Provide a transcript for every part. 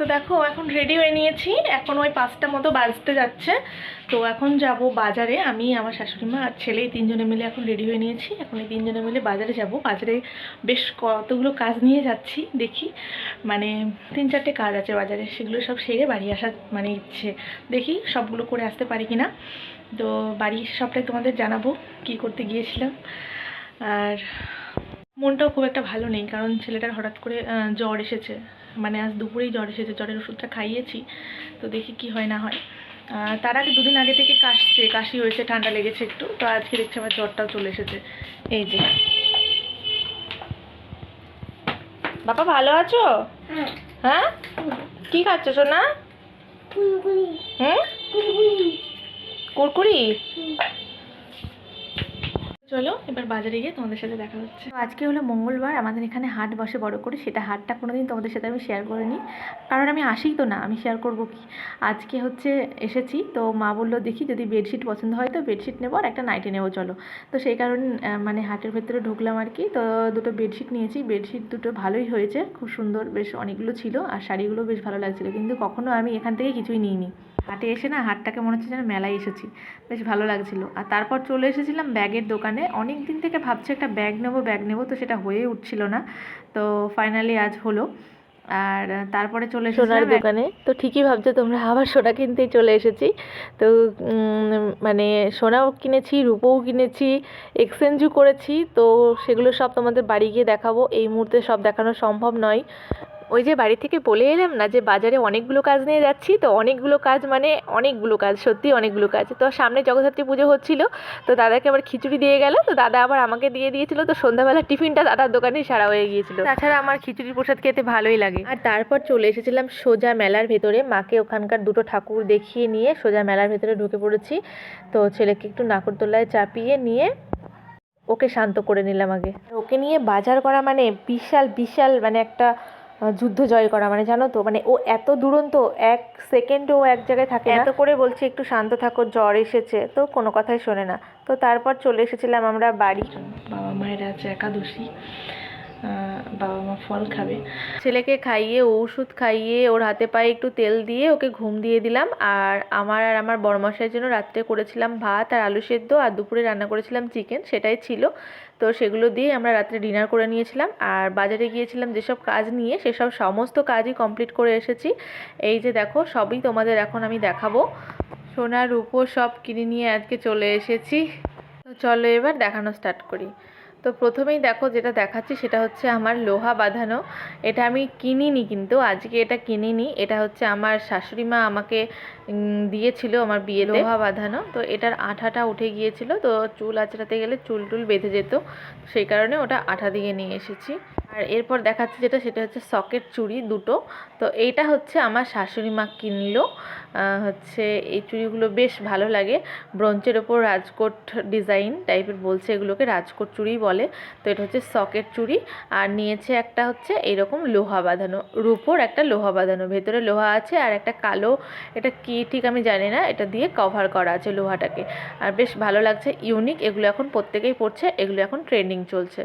তো দেখো, এখন রেডি হয়ে নিয়েছি। এখন ওই পাঁচটা মতো বাজতে যাচ্ছে। তো এখন যাব বাজারে। আমি, আমার শাশুড়ি মা আর ছেলে তিনজনে মিলে এখন রেডি হয়ে নিয়েছি। এখন এই তিনজনে মিলে বাজারে যাব। বাজারে বেশ কতগুলো কাজ নিয়ে যাচ্ছি, দেখি। মানে তিন চারটে কাজ আছে বাজারে, সেগুলো সব সেরে বাড়ি আসার মানে ইচ্ছে। দেখি সবগুলো করে আসতে পারি কি না তো বাড়ি সবটাই তোমাদের জানাব, কি করতে গিয়েছিলাম। আর মনটাও খুব একটা ভালো নেই, কারণ ছেলেটার হঠাৎ করে জ্বর এসেছে। মানে আজ দুপুরেই জ্বর এসেছে জ্বরের ওষুধটা খাইয়েছি তো দেখি কি হয় না হয়। তার আগে দুদিন আগে থেকে কাশছে কাশি হয়েছে ঠান্ডা লেগেছে একটু তো আজকে দেখছি আমার জ্বরটাও চলে এসেছে। এই যে। বাবা ভালো আছো? হ্যাঁ? কি খাচ্ছ সোনা? হুম? কুরকুরি চলো, এবার বাজারে গিয়ে তোমাদের সাথে দেখা হচ্ছে। আজকে হলো মঙ্গলবার, আমাদের এখানে হাট বসে বড় করে, সেটা হাটটা কোনোদিন তোমাদের সাথে আমি শেয়ার করিনি। কারণ আমি আসিই তো না, আমি শেয়ার করব কি? আজকে হচ্ছে এসেছি, তো মা বলল, দেখি যদি বেডশিট পছন্দ হয় তো বেডশিট নেব আর একটা নাইটি নেব, চলো। তো সেই কারণে মানে হাটের ভেতরে ঢুকলাম আর কি। তো দুটো বেডশিট নিয়েছি বেডশিট দুটো ভালোই হয়েছে, খুব সুন্দর, বেশ অনেকগুলো ছিল, আর শাড়িগুলো বেশ ভালো লাগছিল, কিন্তু কখনো আমি এখান থেকে কিছুই নিইনি। হাটে এসে না হাটটাকে মনে হচ্ছে যেন মেলায় এসেছি। বেশ ভালো লাগছিল। আর তারপর চলে এসেছিলাম ব্যাগের দোকানে। অনেক দিন থেকে ভাবছি একটা ব্যাগ নেব ব্যাগ নেব তো সেটা হয়ে উঠছিল না। তো ফাইনালি আজ হলো। আর তারপরে চলে সোনার দোকানে। তো ঠিকই ভাবছ তোমরা আবার সোনা কিনতেই চলে এসেছি। তো মানে সোনাও কিনেছি রূপোও কিনেছি এক্সচেঞ্জও করেছি। তো সেগুলো সব তোমাদের বাড়ি গিয়ে দেখাবো। এই মুহূর্তে সব দেখানো সম্ভব নয়। ওই যে বাড়ি থেকে বলে এলাম না যে বাজারে অনেকগুলো কাজ নিয়ে যাচ্ছি তো অনেকগুলো কাজ মানে অনেকগুলো কাজ সত্যি অনেকগুলো কাজ। তো সামনে জগদ্ধাত্রী পুজো হচ্ছিল তো দাদাকে আবার খিচুড়ি দিয়ে গেল তো দাদা আবার আমাকে দিয়ে দিয়েছিল তো সন্ধ্যাবেলা টিফিনটা দাদার দোকানেই সারা হয়ে গিয়েছিল। তাছাড়া আমার খিচুড়ি প্রসাদ খেতে ভালোই লাগে। আর তারপর চলে এসেছিলাম সোজা মেলার ভেতরে মাকে ওখানকার দুটো ঠাকুর দেখিয়ে নিয়ে সোজা মেলার ভেতরে ঢুকে পড়েছি। তো ছেলেকে একটু নাকরদোলায় চাপিয়ে নিয়ে ওকে শান্ত করে নিলাম আগে। ওকে নিয়ে বাজার করা মানে বিশাল বিশাল মানে একটা যুদ্ধ জয় করা মানে জানো তো মানে ও এত দুরন্ত এক সেকেন্ড ও এক জায়গায় থাকে এত করে বলছে একটু শান্ত থাকো জ্বর এসেছে তো কোনো কথাই শোনে না। তো তারপর চলে এসেছিলাম আমরা বাড়ি। বাবা মায়ের আছে একাদশী। বাবা মা ফল খাবে। ছেলেকে খাইয়ে, ওষুধ খাইয়ে, ওর হাতে পায়ে একটু তেল দিয়ে ওকে ঘুম দিয়ে দিলাম। আর আমার আর আমার বড়মশাইয়ের জন্য রাত্রে করেছিলাম ভাত আর আলু সেদ্ধ আর দুপুরে রান্না করেছিলাম চিকেন, সেটাই ছিল। তো সেগুলো দিয়ে আমরা রাত্রে ডিনার করে নিয়েছিলাম। আর বাজারে গিয়েছিলাম যেসব কাজ নিয়ে, সেসব সমস্ত কাজই কমপ্লিট করে এসেছি। এই যে দেখো, সবই তোমাদের এখন আমি দেখাবো। সোনার রূপো সব কিনে নিয়ে আজকে চলে এসেছি। চলো এবার দেখানো স্টার্ট করি। তো প্রথমেই দেখো যেটা দেখাচ্ছি সেটা হচ্ছে আমার লোহা বাঁধানো। এটা আমি কিনিনি কিন্তু আজকে এটা কিনিনি। এটা হচ্ছে আমার শাশুড়ি মা আমাকে দিয়েছিল আমার বিয়ে লোহা বাঁধানো। তো এটার আঠাটা উঠে গিয়েছিল তো চুল আঁচড়াতে গেলে চুল টুল বেঁধে যেত। সেই কারণে ওটা আঠা দিয়ে নিয়ে এসেছি। আর এরপর দেখাচ্ছি যেটা, সেটা হচ্ছে সকেট চুড়ি দুটো। তো এইটা হচ্ছে আমার শাশুড়ি মা কিনলো। হচ্ছে এই চুড়িগুলো বেশ ভালো লাগে। ব্রঞ্চের ওপর রাজকোট ডিজাইন টাইপের বলছে এগুলোকে, রাজকোট চুড়ি বলে। তো এটা হচ্ছে সকেট চুড়ি। আর নিয়েছে একটা হচ্ছে এরকম লোহা বাঁধানো, রূপোর একটা লোহা বাঁধানো। ভেতরে লোহা আছে আর একটা কালো, এটা কি ঠিক আমি জানি না, এটা দিয়ে কভার করা আছে লোহাটাকে। আর বেশ ভালো লাগছে ইউনিক এগুলো এখন প্রত্যেকেই পড়ছে এগুলো এখন ট্রেন্ডিং চলছে।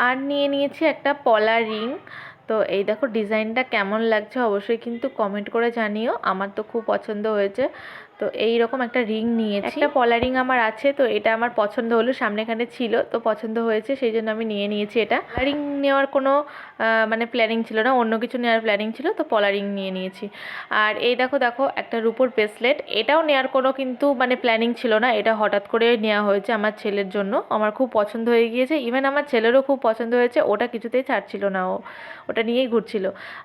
আর নিয়ে নিয়েছি একটা পলা রিং। তো এই দেখো ডিজাইনটা কেমন লাগছে অবশ্যই কিন্তু কমেন্ট করে জানিও। আমার তো খুব পছন্দ হয়েছে। তো এই রকম একটা রিং নিয়েছি। একটা পলা রিং আমার আছে, তো এটা আমার পছন্দ হলো সামনে এখানে ছিল, তো পছন্দ হয়েছে, সেই জন্য আমি নিয়ে নিয়েছি এটা। রিং নেওয়ার কোনো মানে প্ল্যানিং ছিল না, অন্য কিছু নেওয়ার প্ল্যানিং ছিল, তো পলা রিং নিয়ে নিয়েছি। আর এই দেখো দেখো, একটা রূপোর ব্রেসলেট এটাও নেওয়ার কোনো কিন্তু মানে প্ল্যানিং ছিল না, এটা হঠাৎ করে নেওয়া হয়েছে আমার ছেলের জন্য, আমার খুব পছন্দ হয়ে গিয়েছে ইভেন আমার ছেলেরও খুব পছন্দ হয়েছে, ওটা কিছুতেই ছাড়ছিল না ও, ওটা নিয়েই ঘুরছিল।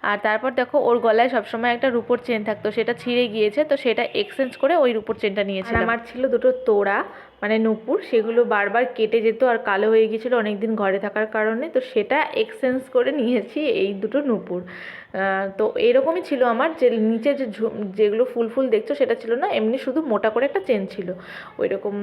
আর তারপর দেখো, ওর গলায় সবসময় একটা রূপোর চেন থাকতো, সেটা ছিঁড়ে গিয়েছে, তো সেটা এক্সচেঞ্জ করে ওই রূপোর চেনটা নিয়েছে আমার ছিল দুটো তোড়া মানে নূপুর সেগুলো বারবার কেটে যেত আর কালো হয়ে গিয়েছিল অনেক দিন ঘরে থাকার কারণে তো সেটা এক্সচেঞ্জ করে নিয়েছি এই দুটো নূপুর। তো এরকমই ছিল আমার যে নিচে যে যেগুলো ফুল ফুল দেখছ সেটা ছিল না এমনি শুধু মোটা করে একটা চেন ছিল ওই রকম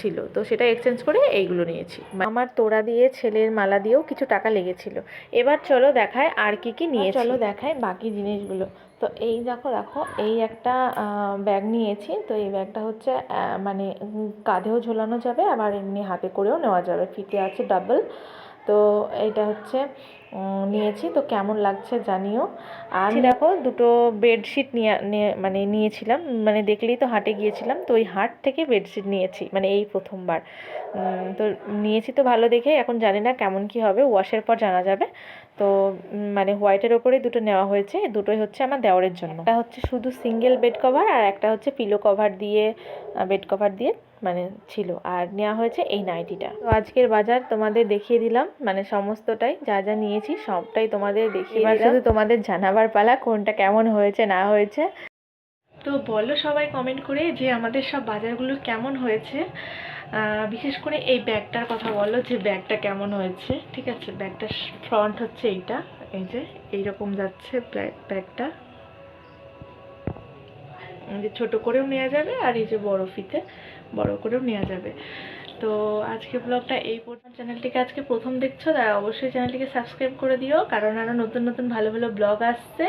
ছিল। তো সেটা এক্সচেঞ্জ করে এইগুলো নিয়েছি। আমার তোড়া দিয়ে ছেলের মালা দিয়েও কিছু টাকা লেগেছিল। এবার চলো দেখায় আর কি কি নিয়ে চলো দেখায় বাকি জিনিসগুলো। তো এই দেখো দেখো, এই একটা ব্যাগ নিয়েছি। তো এই ব্যাগটা হচ্ছে মানে কাঁধেও ঝোলানো যাবে, আবার এমনি হাতে করেও নেওয়া যাবে। ফিতে আছে ডাবল তো এটা হচ্ছে নিয়েছি। তো কেমন লাগছে জানিও। আর দেখো দুটো বেডশিট নিয়ে মানে নিয়েছিলাম। মানে দেখলেই তো হাটে গিয়েছিলাম। তো ওই হাট থেকে বেডশিট নিয়েছি মানে এই প্রথমবার। তো নিয়েছি তো ভালো দেখে। এখন জানি না কেমন কি হবে। ওয়াশের পর জানা যাবে। তো মানে হোয়াইটের ওপরে দুটো নেওয়া হয়েছে। দুটোই হচ্ছে আমার দেওয়ারের জন্য। একটা হচ্ছে শুধু সিঙ্গেল বেড কভার আর একটা হচ্ছে পিলো কভার দিয়ে বেড কভার দিয়ে মানে ছিল। আর নেওয়া হয়েছে এই নাইটিটা তো আজকের বাজার তোমাদের দেখিয়ে দিলাম। মানে সমস্তটাই যা যা নিয়েছি সবটাই তোমাদের দেখিয়ে দিলাম। শুধু তোমাদের জানাবার পালা কোনটা কেমন হয়েছে না হয়েছে। তো বলো সবাই কমেন্ট করে যে আমাদের সব বাজারগুলো কেমন হয়েছে। বিশেষ করে এই ব্যাগটার কথা বলো যে ব্যাগটা কেমন হয়েছে ঠিক আছে? ব্যাগটার ফ্রন্ট হচ্ছে এইটা এই যে এইরকম যাচ্ছে ব্যাগ- ব্যাগটা। যে ছোট করেও নেওয়া যাবে আর এই যে বড় ফিতে বড় করেও নেওয়া যাবে। তো আজকে ব্লগটা এই পর্যন্ত। চ্যানেলটিকে আজকে প্রথম দেখছ তারা অবশ্যই চ্যানেলটিকে সাবস্ক্রাইব করে দিও, কারণ আরও নতুন নতুন ভালো ভালো ব্লগ আসছে।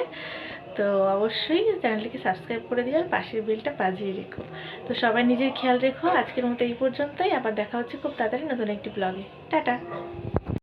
তো অবশ্যই চ্যানেলটিকে সাবস্ক্রাইব করে দিও আর পাশের বিলটা বাজিয়ে রেখো। তো সবাই নিজের খেয়াল রেখো, আজকের মতো এই পর্যন্তই। আবার দেখা হচ্ছে খুব তাড়াতাড়ি নতুন একটি ব্লগে টাটা!